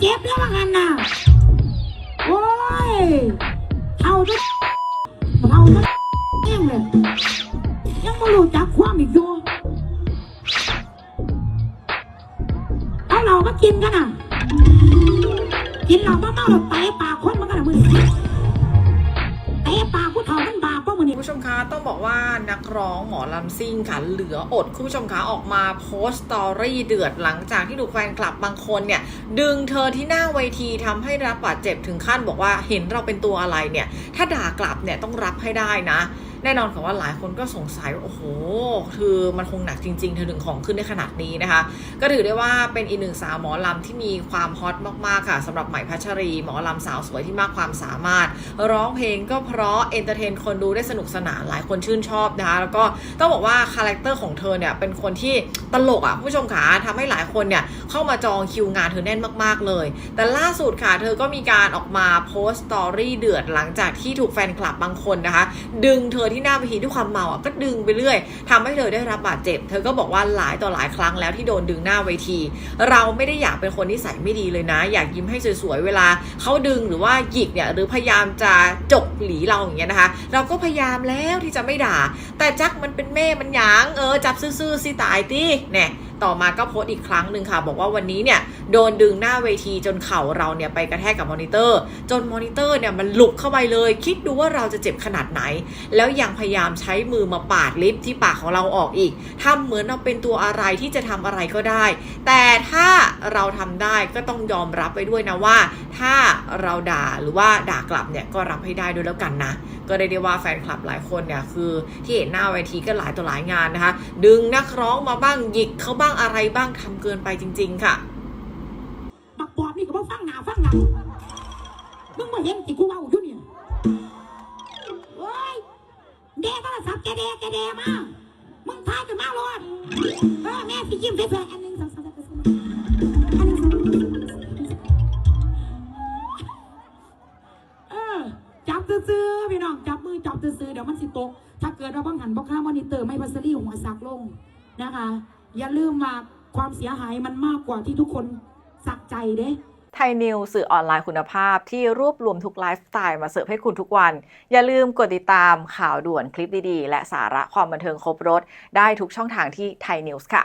เจ็บแล้วว่างันน่ะโอ้ยเอาทุกเอาทุกเองเลยยังไม่รู้จักความอีกอยู่เอาเราก็กินกันน่ะกินเราเมาๆเราเตะปากคนมันกันน่ะมึง ต้องบอกว่านักร้องหมอลำซิ่งค่ะ เหลืออดคุณผู้ชมคะออกมาโพสต์สตอรี่เดือดหลังจากที่ถูกแฟนคลับบางคนเนี่ย ดึงเธอที่หน้าเวทีทำให้รับบาดเจ็บถึงขั้นบอกว่าเห็นเราเป็นตัวอะไรเนี่ย ถ้าด่ากลับเนี่ยต้องรับให้ได้นะ แน่นอนค่ะว่าหลายคนก็สงสัยว่าโอ้โหคือมันคงหนักจริงๆเธอถึงของขึ้นได้ขนาดนี้นะคะ ก็ถือได้ว่าเป็นอีกหนึ่งสาวหมอลำที่มีความฮอตมากๆค่ะสำหรับใหม่พัชรีหมอลำสาวสวยที่มากความสามารถ ร้องเพลงก็เพราะเอนเตอร์เทนคนดูได้สนุกสนานหลายคนชื่นชอบนะคะแล้วก็ต้องบอกว่าคาแรคเตอร์ของเธอเนี่ยเป็นคนที่ตลกอะคุณผู้ชมขาทำให้หลายคนเนี่ยเข้ามาจองคิวงานเธอแน่นมากๆเลย แต่ล่าสุดค่ะเธอก็มีการออกมาโพสต์สตอรี่เดือดหลังจากที่ถูกแฟนคลับบางคนนะคะ ดึงเธอที่หน้าเวทีด้วยความเมาอะก็ดึงไปเรื่อยทำให้เธอได้รับบาดเจ็บ เธอก็บอกว่าหลายต่อหลายครั้งแล้วที่โดนดึงหน้าเวที เราไม่ได้อยากเป็นคนที่ใส่ไม่ดีเลยนะ อยากยิ้มให้สวยๆเวลาเขาดึงหรือว่าหยิกเนี่ยหรือพยายามจะจกหลีเราอย่างเงี้ยนะคะ เราก็พยายามแล้วที่จะไม่ด่า แต่จักมันเป็นแม่มันหยางเออจับซื่อๆสิตายตีเนี่ย ต่อมาก็โพสต์อีกครั้งหนึ่งค่ะ บอกว่าวันนี้เนี่ยโดนดึงหน้าเวทีจนเข่าเราเนี่ยไปกระแทกกับมอนิเตอร์ จนมอนิเตอร์เนี่ยมันหลุกเข้าไปเลย คิดดูว่าเราจะเจ็บขนาดไหน แล้วยังพยายามใช้มือมาปาดลิปที่ปากของเราออกอีกทำเหมือนเราเป็นตัวอะไรที่จะทำอะไรก็ได้ แต่ถ้าเราทำได้ก็ต้องยอมรับไปด้วยนะว่า ถ้าเราด่าหรือว่าด่ากลับเนี่ยก็รับให้ได้ด้วยแล้วกันนะ ก็ได้ได้ว่าแฟนคลับหลายคนเนี่ยคือที่เห็นหน้าเวทีก็หลายต่อหลายงานนะคะ ดึงนักร้องมาบ้างหยิกเขาบ้างอะไรบ้างทำเกินไปจริง ๆ ค่ะบักปอบนี่ก็บ่ฟังหนาฟังหลังมึงมาเห็นที่กูเว้าอยู่เนี่ยโอ้ยแดโทรศัพท์แกแดแกแดมามึงทายกันมาโลดเออแม่สิยิ้มสวยๆอันนึ่ ซื้อๆพี่น้องจับมือจับซื้อๆเดี๋ยวมันสิโตกถ้าเกิดเราบังหันบอกค่ามอนิเตอร์ไม่พัสลีหัวสักลงนะคะ อย่าลืมมาความเสียหายมันมากกว่าที่ทุกคนสักใจเด้ไทยนิวสื่อออนไลน์คุณภาพที่รวบรวมทุกไลฟ์สไตล์มาเสิร์ฟให้คุณทุกวัน อย่าลืมกดติดตามข่าวด่วนคลิปดีๆ และสาระความบันเทิงครบรถ ได้ทุกช่องทางที่ไทยนิวส์ค่ะ